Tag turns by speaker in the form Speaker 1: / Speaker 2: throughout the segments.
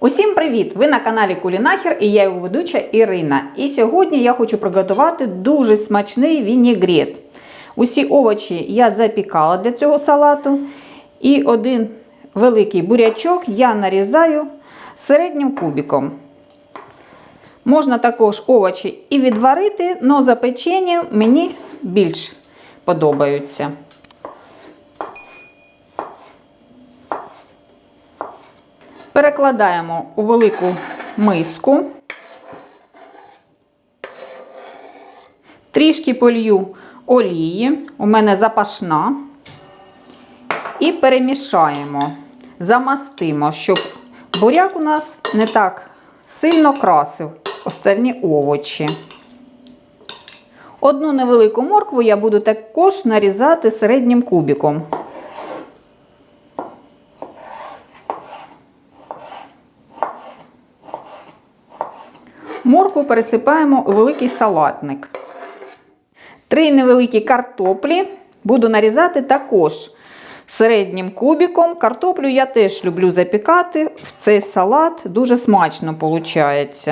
Speaker 1: Усім привіт! Ви на каналі Кулінахер і я його ведуча Ірина. І сьогодні я хочу приготувати дуже смачний вінігрет. Усі овочі я запікала для цього салату. І один великий бурячок я нарізаю середнім кубиком. Можна також овочі і відварити, але запечені мені більш подобаються. Перекладаємо у велику миску. Трішки полью олії, у мене запашна. І перемішаємо, замастимо, щоб буряк у нас не так сильно красив останні овочі. Одну невелику моркву я буду також нарізати середнім кубиком. Моркву пересипаємо у великий салатник. Три невеликі картоплі буду нарізати також середнім кубиком. Картоплю я теж люблю запікати в цей салат, дуже смачно виходить.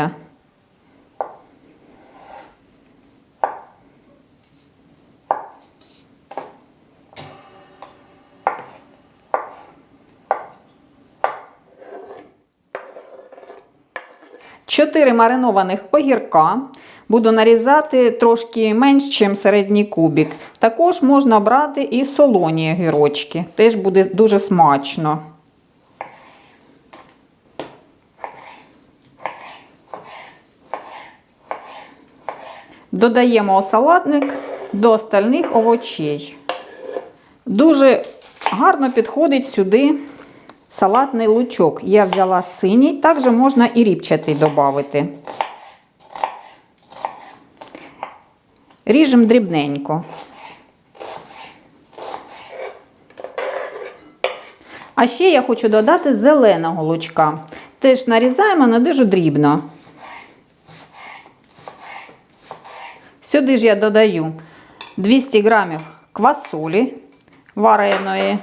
Speaker 1: Чотири маринованих огірка. Буду нарізати трошки менш, ніж середній кубик. Також можна брати і солоні огірочки. Теж буде дуже смачно. Додаємо салатник до остальних овочей. Дуже гарно підходить сюди салатний лучок. Я взяла синій, також можна і ріпчатий додати. Ріжемо дрібненько. А ще я хочу додати зеленого лучка. Теж нарізаємо, але дуже дрібно. Сюди ж я додаю 200 грамів квасолі вареної.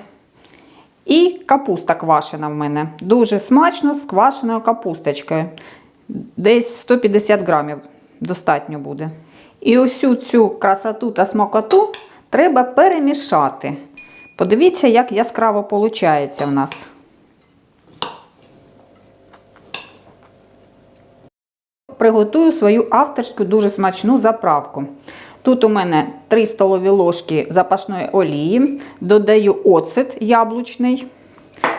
Speaker 1: І капуста квашена в мене. Дуже смачно з квашеною капусточкою. Десь 150 грамів достатньо буде. І усю цю красоту та смакоту треба перемішати. Подивіться, як яскраво виходить в нас. Приготую свою авторську дуже смачну заправку. Тут у мене 3 столові ложки запашної олії, додаю оцет яблучний,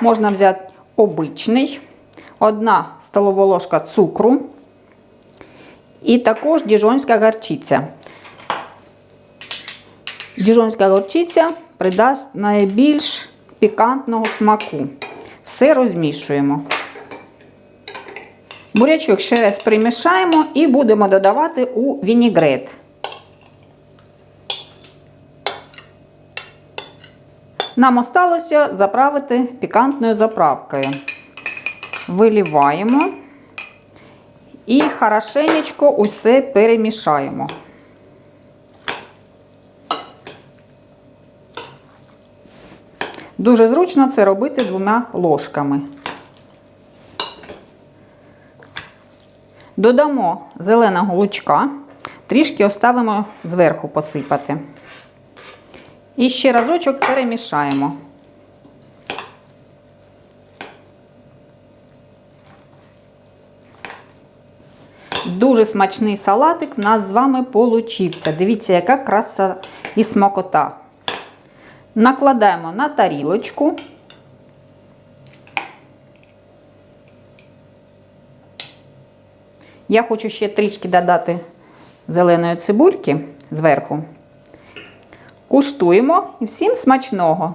Speaker 1: можна взяти обичний, 1 столова ложка цукру і також діжонська гарчиця. Діжонська горчиця придасть найбільш пікантного смаку. Все розмішуємо. Бурячок ще раз примішаємо і будемо додавати у вінігрет. Нам осталося заправити пікантною заправкою. Виліваємо і хорошенечко усе перемішаємо. Дуже зручно це робити двома ложками. Додамо зеленого лучка, трішки оставимо зверху посипати. І ще разочок перемішаємо. Дуже смачний салатик в нас з вами получився. Дивіться, яка краса і смакота. Накладаємо на тарілочку. Я хочу ще трішки додати зеленої цибульки зверху. Куштуємо і всім смачного!